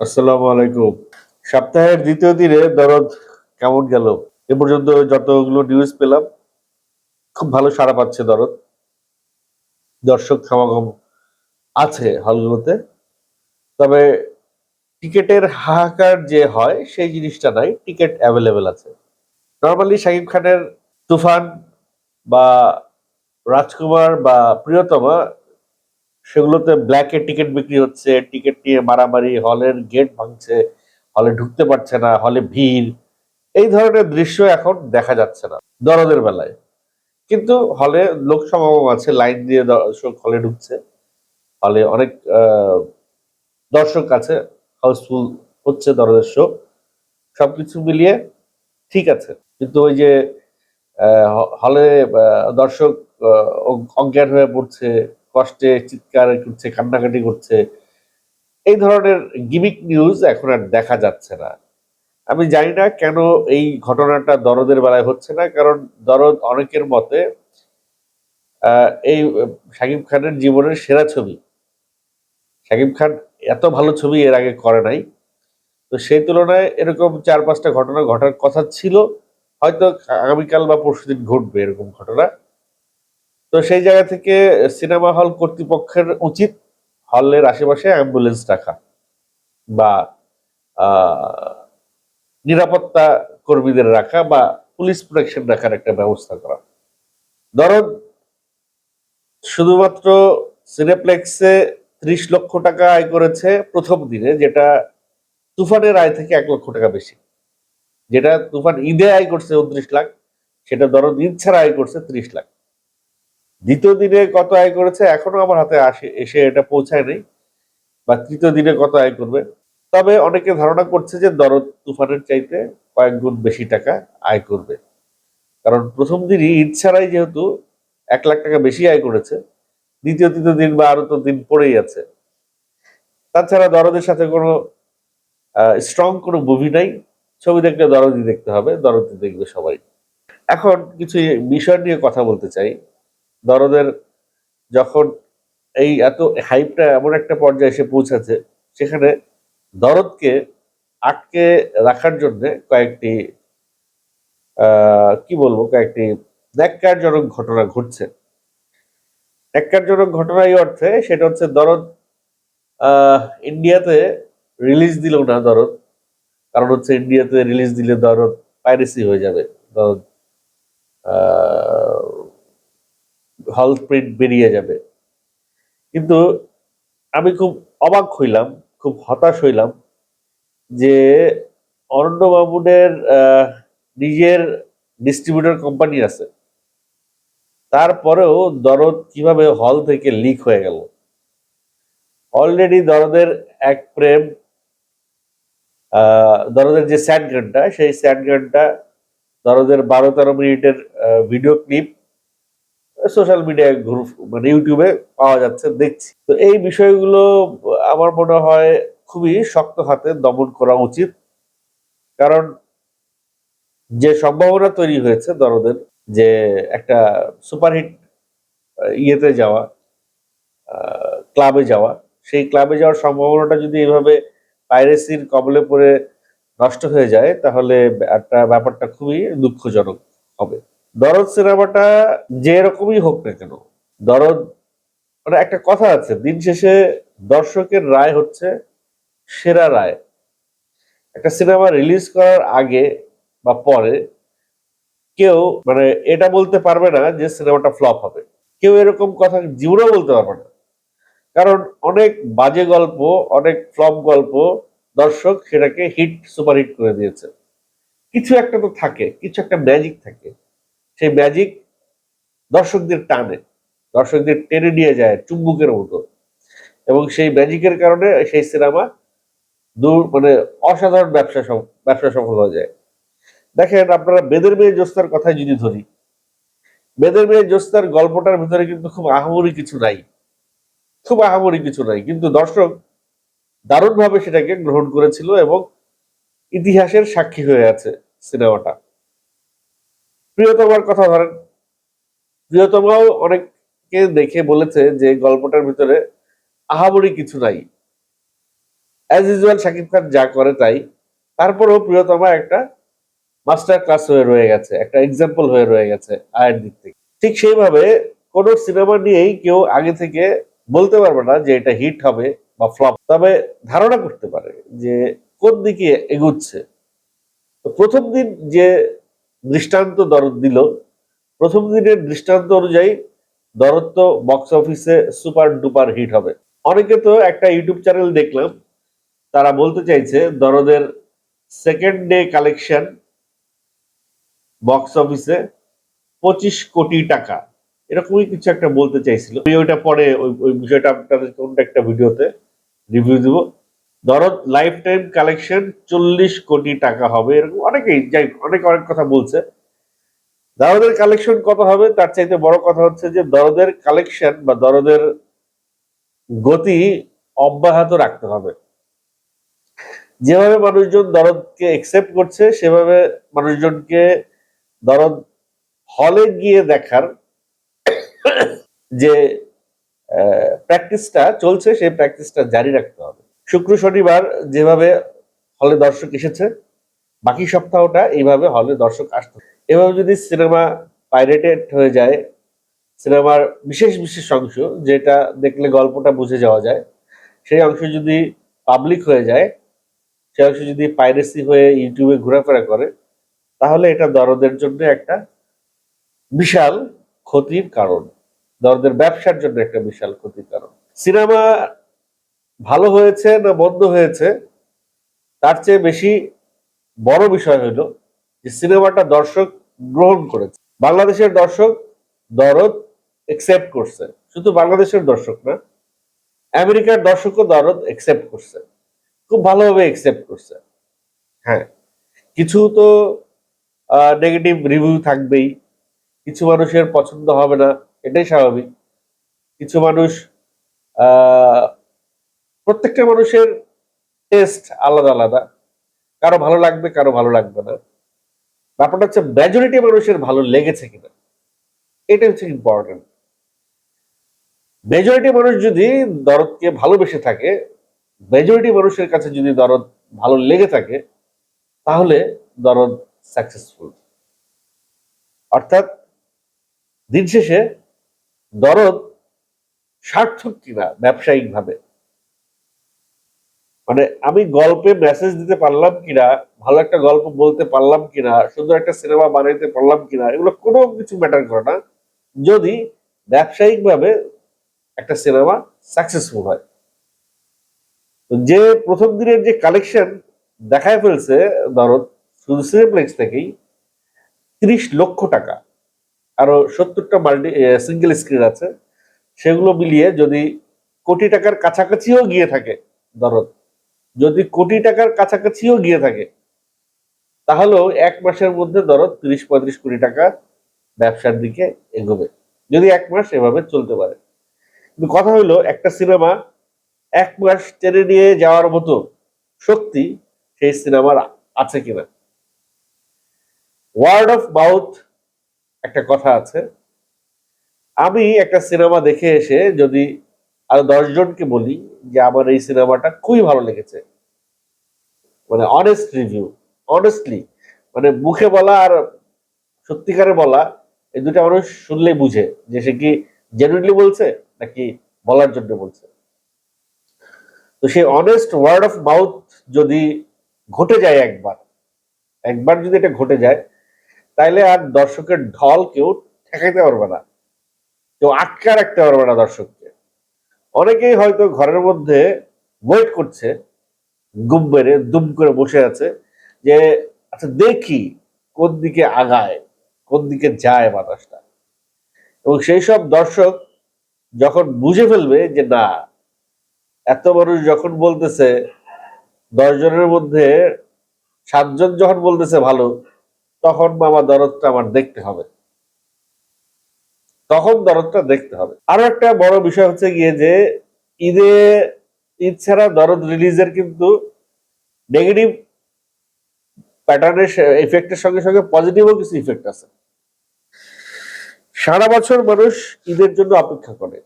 আসসালামু আলাইকুম। সপ্তাহের দ্বিতীয় দিনে দরদ কেমন গেল? এ পর্যন্ত যতগুলো নিউজ পেলাম, খুব ভালো সাড়া পাচ্ছে দরদ। দর্শক সমাগম আছে হলগুলোতে, তবে টিকেটের হাহাকার যে হয়, সেই জিনিসটা নাই, টিকিট অ্যাভেলেবেল আছে। নর্মালি শাকিব খানের তুফান বা রাজকুমার বা প্রিয়তমা সেগুলোতে ব্ল্যাকে টিকিট বিক্রি হচ্ছে টিকিট নিয়ে মারামারি হলের গেট ভাঙছে হলে ঢুকতে পারছে না হলে ভিড়। এই ধরনের দৃশ্য এখন দেখা যাচ্ছে না, দরদের বেলায়। কিন্তু হলে লোক সমাগম আছে লাইন দিয়ে দর্শক হলে ঢুকছে। হলে অনেক দর্শক আছে হাউসফুল হচ্ছে দরদের শো সবকিছু মিলিয়ে ঠিক আছে। কিন্তু ওই যে হলে দর্শক অজ্ঞান হয়ে পড়ছে কষ্টে চিৎকার করছে, কান্নাকাটি করছে। এই ধরনের গিমিক নিউজ এখন আর দেখা যাচ্ছে না। আমি জানি না কেন এই ঘটনাটা দরদের বেলায় হচ্ছে না, কারণ দরদ অনেকের মতে এই শাকিব খানের জীবনের সেরা ছবি। শাকিব খান এত ভালো ছবি এর আগে করে নাই। তো সেই তুলনায় এরকম চার পাঁচটা ঘটনা ঘটার কথা ছিল। হয়তো আগামীকাল বা পরশুদিন ঘটবে এরকম ঘটনা। তো সেই জায়গা থেকে সিনেমা হল কর্তৃপক্ষের উচিত হলের আশেপাশে অ্যাম্বুলেন্স রাখা বা নিরাপত্তা কর্মীদের রাখা বা পুলিশ প্রোটেকশন রাখার একটা ব্যবস্থা করা। ধরুন, শুধুমাত্র সিনেপ্লেক্সে ত্রিশ লক্ষ টাকা আয় করেছে প্রথম দিনে, যেটা তুফানের আয় থেকে এক লক্ষ টাকা বেশি। যেটা তুফান ঈদে আয় করছে উনত্রিশ লাখ, সেটা ধরুন ঈদ ছাড়া আয় করছে ত্রিশ লাখ। দ্বিতীয় দিনে কত আয় করেছে? এখনও আমার হাতে আসে, এসে এটা পৌঁছায় নাই, বা তৃতীয় দিনে কত আয় করবে? তবে অনেকে ধারণা করছে যে দরদ তুফানের চাইতে কয়েক গুণ বেশি টাকা আয় করবে। কারণ প্রথম দিনই ঈদ ছাড়াই যেহেতু এক লাখ টাকা বেশি আয় করেছে, দ্বিতীয়, তৃতীয় দিন বা আরও তো দিন পড়েই আছে। তাছাড়া দরদের সাথে কোনো স্ট্রং কোনো মুভি নাই, ছবি দেখলে দরদি দেখতে হবে দরদি দেখবে সবাই। এখন কিছু বিষয় নিয়ে কথা বলতে চাই। দরদের যখন এই এত হাইপটা এমন একটা পর্যায়ে এসে পৌঁছেছে, সেখানে দরদকে আটকে রাখার জন্য কয়েকটি কি বলব, কয়েকটি ন্যাক্কারজনক ঘটনা ঘটছে। ন্যাক্কারজনক ঘটনা এই অর্থে, সেটা হচ্ছে দরদ ইন্ডিয়াতে রিলিজ দিল না দরদ, কারণ হচ্ছে ইন্ডিয়াতে রিলিজ দিলে দরদ পাইরেসি হয়ে যাবে। দরদ হল প্রিন্ট বেরিয়ে যাবে। কিন্তু আমি খুব অবাক হইলাম, খুব হতাশ হইলাম যে অরণ্য মামুনের নিজের ডিস্ট্রিবিউটর কোম্পানি আছে। তারপরেও দরদ কীভাবে হল থেকে লিক হয়ে গেল। অলরেডি দরদের এক প্রেম দরদের যে স্যাড গানটা সেই স্যাড গানটা দরদের বারো তেরো মিনিটের ভিডিও ক্লিপ সোশ্যাল মিডিয়ায় ঘুর মানে ইউটিউবে পাওয়া যাচ্ছে, দেখছি। তো এই বিষয়গুলো আমার মনে হয় খুবই শক্ত হাতে দমন করা উচিত। কারণ যে সম্ভাবনা তৈরি হয়েছে দরদের, যে একটা সুপারহিট ইয়েতে যাওয়া ক্লাবে যাওয়া, সেই ক্লাবে যাওয়ার সম্ভাবনাটা যদি এইভাবে পাইরেসির কবলে পড়ে নষ্ট হয়ে যায়, তাহলে একটা ব্যাপারটা খুবই দুঃখজনক হবে। দরদ সিনেমাটা যে রকমই হোক না কেন, দরদ মানে একটা কথা আছে, দিন শেষে দর্শকের রায় হচ্ছে সেরা রায়। একটা সিনেমা রিলিজ করার আগে বা পরে কেউ মানে এটা বলতে পারবে না যে সিনেমাটা ফ্লপ হবে। কেউ এরকম কথা জীবনেও বলতে পারবে না। কারণ অনেক বাজে গল্প, অনেক ফ্লপ গল্প দর্শক সেটাকে হিট, সুপারহিট করে দিয়েছে। কিছু একটা তো থাকে, কিছু একটা ম্যাজিক থাকে। সেই ম্যাজিক দর্শকদের টানে, দর্শকদের টেনে নিয়ে যায় চুম্বুকের মতো। এবং সেই ম্যাজিকের কারণে সেই সিনেমা দূর মানে অসাধারণ ব্যবসা ব্যবসা সফল হয়ে যায়। দেখেন আপনারা বেদের মেয়ে জোস্তার কথাই যদি ধরি, বেদের মেয়ে জোস্তার গল্পটার ভিতরে কিন্তু খুব আহামরি কিছু নাই। খুব আহামরি কিছু নাই। কিন্তু দর্শক দারুণভাবে সেটাকে গ্রহণ করেছিল এবং ইতিহাসের সাক্ষী হয়ে আছে সিনেমাটা। প্রিয়তমার কথা ধরেন। প্রিয়তমাও অনেককে দেখে বলেছে যে গল্পটার ভিতরে আহামরি কিছু নাই। অ্যাজ ইউজুয়াল শাকিব খান যা করে তাই। তারপরেও প্রিয়তমা একটা মাস্টার ক্লাস হয়ে রয়ে গেছে, একটা এক্সাম্পল হয়ে রয়ে গেছে আয়ের দিক থেকে। ঠিক সেইভাবে কোন সিনেমা নিয়েই কেউ আগে থেকে বলতে পারবে না যে এটা হিট হবে বা ফ্লপ তবে ধারণা করতে পারে যে কোন দিকে এগুচ্ছে। প্রথম দিন যে দৃষ্টান্ত দরদ দিল। প্রথম দিনের দৃষ্টান্ত অনুযায়ী দরদ তো বক্স অফিসে সুপার ডুপার হিট হবে। অনেকে তো একটা ইউটিউব চ্যানেল দেখলাম, তারা বলতে চাইছে দরদের second day collection box office পঁচিশ কোটি টাকা। এরকমই কিছু একটা বলতে চাইছিল। ওইটা পরে ওই বিষয়টা আপনাদের কোন একটা ভিডিওতে রিভিউ দিব। দরদ লাইফ টাইম কালেকশন চল্লিশ কোটি টাকা হবে। এরকম অনেকেই, যাই অনেক অনেক কথা বলছে। দরদের কালেকশন কত হবে? তার চাইতে বড় কথা হচ্ছে যে, দরদের কালেকশন বা দরদের গতি অব্যাহত রাখতে হবে। যেভাবে মানুষজন দরদকে একসেপ্ট করছে, সেভাবে মানুষজনকে দরদ হলে গিয়ে দেখার যে প্র্যাকটিসটা চলছে, সেই প্র্যাকটিসটা জারি রাখতে হবে। শুক্র শনিবার যেভাবে হলে দর্শক এসেছে, বাকি সপ্তাহটা এইভাবে হলে দর্শক আসতে। এভাবে যদি সিনেমা পাইরেটেড হয়ে যায়, সিনেমার বিশেষ বিশেষ অংশ যেটা দেখলে গল্পটা বুঝে যাওয়া যায়, সেই অংশ যদি পাবলিক হয়ে যায় সে অংশ যদি পাইরেসি হয়ে ইউটিউবে ঘোরাফেরা করে, তাহলে এটা দরদের জন্য একটা বিশাল ক্ষতির কারণ দরদের ব্যবসার জন্য একটা বিশাল ক্ষতির কারণ সিনেমা ভালো হয়েছে না বন্ধ হয়েছে, তার চেয়ে বেশি বড় বিষয় হলো যে সিনেমাটা দর্শক গ্রহণ করেছে। বাংলাদেশের দর্শক দরদ একসেপ্ট করছে। শুধু বাংলাদেশের দর্শক না, আমেরিকার দর্শকও দরদ একসেপ্ট করছে। খুব ভালোভাবে একসেপ্ট করছে। হ্যাঁ কিছু তো নেগেটিভ রিভিউ থাকবেই। কিছু মানুষের পছন্দ হবে না, এটাই স্বাভাবিক। কিছু মানুষ প্রত্যেকটা মানুষের টেস্ট আলাদা আলাদা। কারও ভালো লাগবে, কারও ভালো লাগবে না। ব্যাপারটা হচ্ছে মেজরিটি মানুষের ভালো লেগেছে কিনা। এটা হচ্ছে ইম্পর্টেন্ট মেজরিটি মানুষ যদি দরদকে ভালোবেসে থাকে মেজরিটি মানুষের কাছে যদি দরদ ভালো লেগে থাকে, তাহলে দরদ সাকসেসফুল অর্থাৎ দিন শেষে দরদ সার্থক কিনা ব্যবসায়িক ভাবে মানে আমি গল্পে মেসেজ দিতে পারলাম কিনা, ভালো একটা গল্প বলতে পারলাম কিনা, সুন্দর একটা সিনেমা বানাইতে পারলাম কিনা, এগুলো কোনো কিছু ম্যাটার করে না। যদি ব্যবসায়িক ভাবে একটা সিনেমা সাকসেসফুল হয়। যে প্রথম দিনের যে কালেকশন দেখায় ফেলছে দরদ, শুধু সিনেপ্লেক্স থেকেই, তিরিশ লক্ষ টাকা। আরও সত্তরটা মাল্টি সিঙ্গেল স্ক্রিন আছে। সেগুলো মিলিয়ে যদি কোটি টাকার কাছাকাছিও গিয়ে থাকে দরদ যদি কোটি টাকার কাছাকাছিও গিয়ে থাকে, তাহলেও এক মাসের মধ্যে ধরো তিরিশ পঁয়ত্রিশ কোটি টাকা ব্যবসার দিকে এগোবে। যদি এক মাস এভাবে চলতে পারে। কিন্তু কথা হলো একটা সিনেমা এক মাস টেনে নিয়ে যাওয়ার মতো শক্তি সেই সিনেমার আছে কিনা? ওয়ার্ড অফ মাউথ একটা কথা আছে। আমি একটা সিনেমা দেখে এসে যদি আরও দশজনকে বলি যে, আমার এই সিনেমাটা খুবই ভালো লেগেছে। মানে অনেস্ট রিভিউ অনেস্টলি মানে মুখে বলা আর সত্যিকারে বলা, এই দুটা মানুষ শুনলেই বুঝে যে সে কি জেনুইনলি বলছে নাকি বলার জন্য বলছে। তো সেই অনেস্ট ওয়ার্ড অফ মাউথ যদি ঘটে যায় একবার একবার যদি এটা ঘটে যায়, তাইলে আর দর্শকের ঢল কেউ ঠেকাইতে পারবে না। কেউ আটকা রাখতে পারবে না দর্শককে। অনেকেই হয়তো ঘরের মধ্যে ওয়েট করছে গুম মেরে, দুম করে বসে আছে যে আচ্ছা দেখি কোন দিকে আগায়, কোন দিকে যায় বাতাসটা। এবং সেই সব দর্শক যখন বুঝে ফেলবে যে, না, এত মানুষ যখন বলতেছে, দশ জনের মধ্যে সাতজন যখন বলতেছে ভালো, তখন মামা দরদটা আমার দেখতে হবে। তখন দরদটা দেখতে হবে। আরও একটা বড় বিষয় হচ্ছে গিয়ে যে, ঈদে ঈদ ছাড়া দরদ রিলিজের কিন্তু নেগেটিভ প্যাটার্নের এফেক্টের সঙ্গে সঙ্গে পজিটিভও কিছু ইফেক্ট আছে। সারা বছর মানুষ ঈদের জন্য অপেক্ষা করে।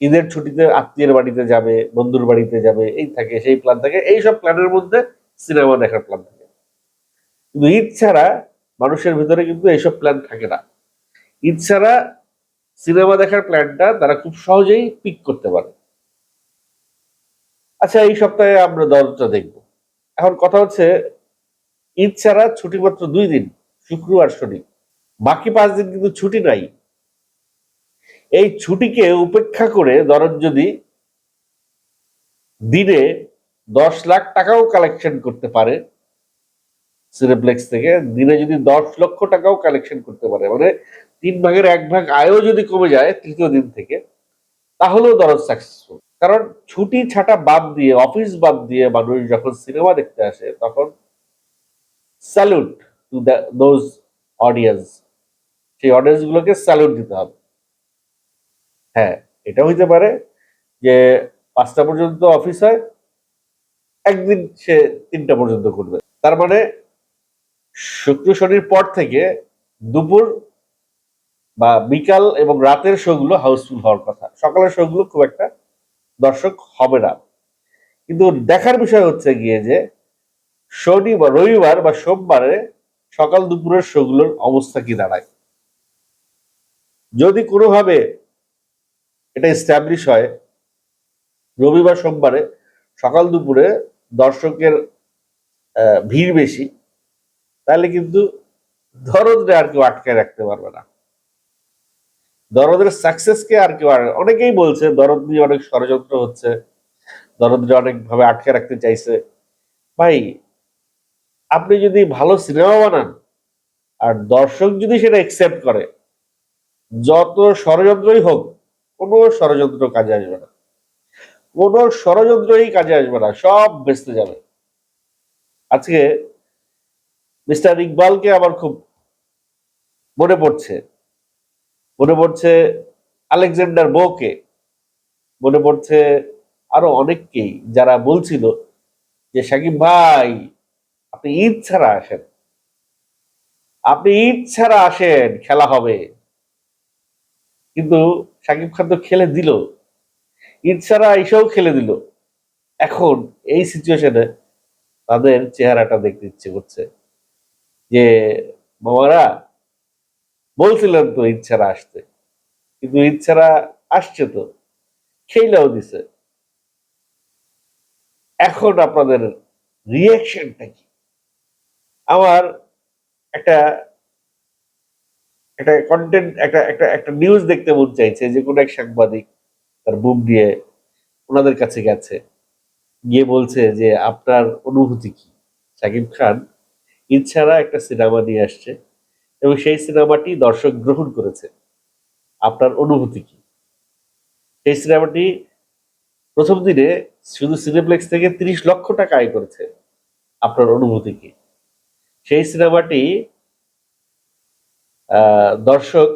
ঈদের ছুটিতে আত্মীয়ের বাড়িতে যাবে, বন্ধুর বাড়িতে যাবে, এই থাকে, সেই প্ল্যান থাকে, এইসব প্ল্যানের মধ্যে সিনেমা দেখার প্ল্যান থাকে। কিন্তু ঈদ ছাড়া মানুষের ভিতরে কিন্তু এইসব প্ল্যান থাকে না। ঈদ ছাড়া সিনেমা দেখার প্ল্যানটা তারা খুব সহজেই পিক করতে পারে। আচ্ছা এই সপ্তাহে আমরা দরজা দেখব। এখন কথা হচ্ছে, ঈদ ছাড়া ছুটি মাত্র দুই দিন, শুক্রবার, শনি। বাকি পাঁচ দিন কিন্তু ছুটি নাই। এই ছুটিকে উপেক্ষা করে ধরেন যদি দিনে দশ লাখ টাকাও কালেকশন করতে পারে সিনেপ্লেক্স থেকে, দিনে যদি দশ লক্ষ টাকাও কালেকশন করতে পারে মানে তিন ভাগের এক ভাগ আয়ও যদি কমে যায় তৃতীয় দিন থেকে, তাহলেও দরজ সাকসেসফুল কারণ ছুটি ছাটা বাদ দিয়ে অফিস বাদ দিয়ে মানুষ যখন সিনেমা দেখতে আসে, তখন স্যালুট টু দোজ অডিয়েন্স সেই অডিয়েন্স গুলোকে স্যালুট দিতে হবে। হ্যাঁ এটা হইতে পারে যে পাঁচটা পর্যন্ত অফিস হয়, একদিন সে তিনটা পর্যন্ত করবে তার মানে শুক্র শনির পর থেকে দুপুর বা বিকাল এবং রাতের শোগুলো হাউসফুল হওয়ার কথা। সকালের শোগুলো খুব একটা দর্শক, হবে না। কিন্তু দেখার বিষয় হচ্ছে গিয়ে যে, শনি বা রবিবার বা সোমবারে সকাল দুপুরের শোগুলোর অবস্থা কি দাঁড়ায়? যদি কোনোভাবে এটা এস্টাবলিশ হয়, রবিবার, সোমবারে সকাল দুপুরে দর্শকের ভিড় বেশি, তাহলে কিন্তু দরদরে আর কেউ আটকায় রাখতে পারবে না। দরদের সাকসেসকে আর কেউ অনেকেই বলছে, দরদ নিয়ে অনেক ষড়যন্ত্র হচ্ছে দরদরে অনেক ভাবে আটকে রাখতে চাইছে। ভাই, আপনি যদি ভালো সিনেমা বানান, আর দর্শক যদি সেটা একসেপ্ট করে, যত ষড়যন্ত্রই হোক, কোনো ষড়যন্ত্র কাজে আসবে না। কোনো ষড়যন্ত্রই কাজে আসবে না, সব বেসতে যাবে। আজকে মিস্টার ইকবালকে আমার খুব মনে পড়ছে মনে পড়ছে আলেকজান্ডার বোকে, মনে পড়ছে আরও অনেককেই যারা বলছিল যে সাকিব ভাই, আপনি ঈদ ছাড়া আসেন। আপনি ঈদ ছাড়া আসেন, খেলা হবে। কিন্তু সাকিব খান তো খেলে দিল। ঈদ ছাড়া এসেও খেলে দিল। এখন এই সিচুয়েশনে তাদের চেহারাটা দেখতে ইচ্ছে করছে যে, মামারা বলছিলেন তো ছাড়া আসতে কিন্তু ছাড়া আসছে তো, খেইলাও দিছে। এখন আপনাদের রিয়াকশনটা কি? আমার একটা একটা কন্টেন্ট একটা একটা একটা নিউজ দেখতে মন চাইছে যে, কোনো এক সাংবাদিক তার বুক দিয়ে ওনাদের কাছে গেছে। গিয়ে বলছে যে, আপনার অনুভূতি কি? সাকিব খান ছাড়া একটা সিনেমা নিয়ে আসছে। এবং সেই সিনেমাটি দর্শক গ্রহণ করেছে। আপনার অনুভূতি কি? সেই সিনেমাটি প্রথম দিনে শুধু সিনেপ্লেক্স থেকে তিরিশ লক্ষ টাকা আয় করেছে। আপনার অনুভূতি কি? সেই সিনেমাটি দর্শক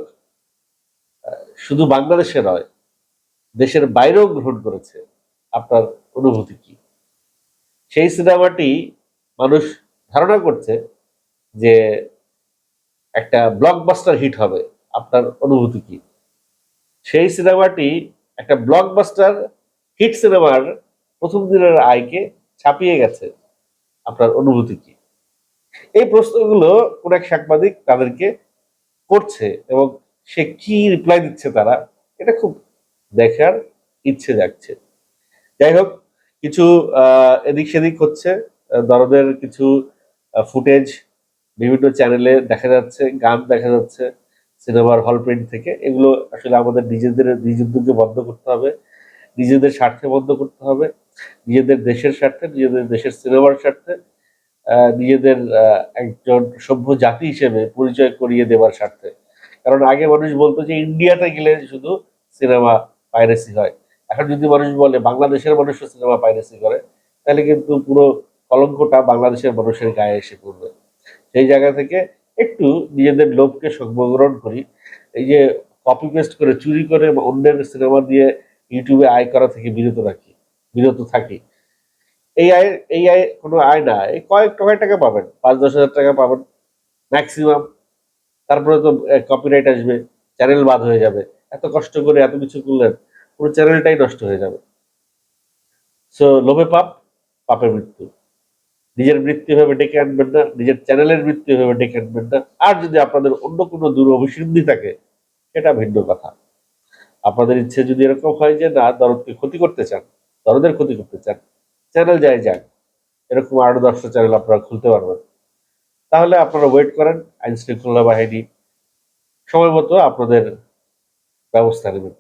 শুধু বাংলাদেশে নয়, দেশের বাইরেও গ্রহণ করেছে। আপনার অনুভূতি কি? সেই সিনেমাটি মানুষ ধারণা করছে যে একটা ব্লকবাস্টার হিট হবে। আপনার অনুভূতি কি? সেই সিনেমাটি একটা ব্লকবাস্টার হিট সিনেমার প্রথম দিনের আয়কে ছাপিয়ে গেছে। আপনার অনুভূতি কি? এই প্রশ্নগুলো কোন এক সাংবাদিক তাদেরকে করছে এবং সে কি রিপ্লাই দিচ্ছে তারা, এটা খুব দেখার ইচ্ছে যাচ্ছে যাই হোক, কিছু এদিক সেদিক হচ্ছে দরদের কিছু ফুটেজ বিভিন্ন চ্যানেলে দেখা যাচ্ছে, গান দেখা যাচ্ছে সিনেমার হল প্রিন্ট থেকে। এগুলো আসলে আমাদের নিজেদের নিজ উদ্যোগে বন্ধ করতে হবে, নিজেদের স্বার্থে বন্ধ করতে হবে, নিজেদের দেশের স্বার্থে, নিজেদের দেশের সিনেমার স্বার্থে নিজেদের একজন সভ্য জাতি হিসেবে পরিচয় করিয়ে দেওয়ার স্বার্থে। কারণ আগে মানুষ বলতো যে ইন্ডিয়াতে গেলে শুধু সিনেমা পাইরেসি হয়। এখন যদি মানুষ বলে বাংলাদেশের মানুষও সিনেমা পাইরেসি করে, তাহলে কিন্তু পুরো কলঙ্কটা বাংলাদেশের মানুষের গায়ে এসে পড়বে। সেই জায়গা থেকে একটু নিজেদের লোভকে সংগ্রহণ করি। এই যে কপি পেস্ট করে, চুরি করে অন্যের সিনেমা দিয়ে ইউটিউবে আয় করা থেকে বিরত রাখি, বিরত থাকি। এই আয় এই আয় কোনো আয় না, এই কয়েক কয়েক টাকা পাবেন, পাঁচ দশ হাজার টাকা পাবেন ম্যাক্সিমাম তারপরে তো কপিরাইট আসবে চ্যানেল বাদ হয়ে যাবে। এত কষ্ট করে এত কিছু করলেন, পুরো চ্যানেলটাই নষ্ট হয়ে যাবে। সো লোভে পাপ পাপের মৃত্যু। নিজের মৃত্যু ভাবে ডেকে আনবেন না, নিজের চ্যানেলের মৃত্যু ভাবে ডেকে আনবেন না। আর যদি আপনাদের অন্য কোনো দূর অভিসন্ধি থাকে, সেটা ভিন্ন কথা। আপনাদের ইচ্ছে যদি এরকম হয় যে, না, দরদকে ক্ষতি করতে চান, দরদের ক্ষতি করতে চান, চ্যানেল যায় যান এরকম আরও দশটা চ্যানেল আপনারা খুলতে পারবেন। তাহলে আপনারা ওয়েট করেন আইন শৃঙ্খলা বাহিনী সময় মতো আপনাদের ব্যবস্থা নেবেন।